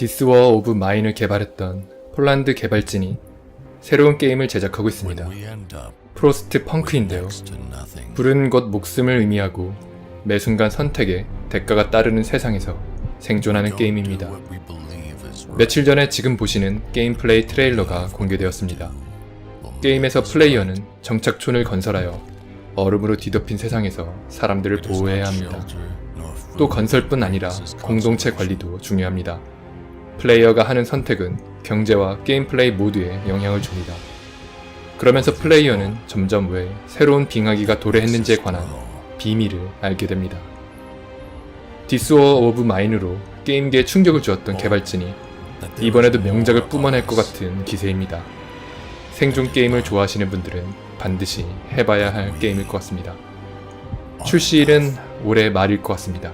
디스워 오브 마인을 개발했던 폴란드 개발진이 새로운 게임을 제작하고 있습니다. 프로스트 펑크인데요. 부른 것 목숨을 의미하고 매 순간 선택에 대가가 따르는 세상에서 생존하는 게임입니다. 며칠 전에 지금 보시는 게임 플레이 트레일러가 공개되었습니다. 게임에서 플레이어는 정착촌을 건설하여 얼음으로 뒤덮인 세상에서 사람들을 보호해야 합니다. 또 건설뿐 아니라 공동체 관리도 중요합니다. 플레이어가 하는 선택은 경제와 게임 플레이 모두에 영향을 줍니다. 그러면서 플레이어는 점점 왜 새로운 빙하기가 도래했는지에 관한 비밀을 알게 됩니다. 디스워 오브 마인으로 게임계에 충격을 주었던 개발진이 이번에도 명작을 뿜어낼 것 같은 기세입니다. 생존 게임을 좋아하시는 분들은 반드시 해봐야 할 게임일 것 같습니다. 출시일은 올해 말일 것 같습니다.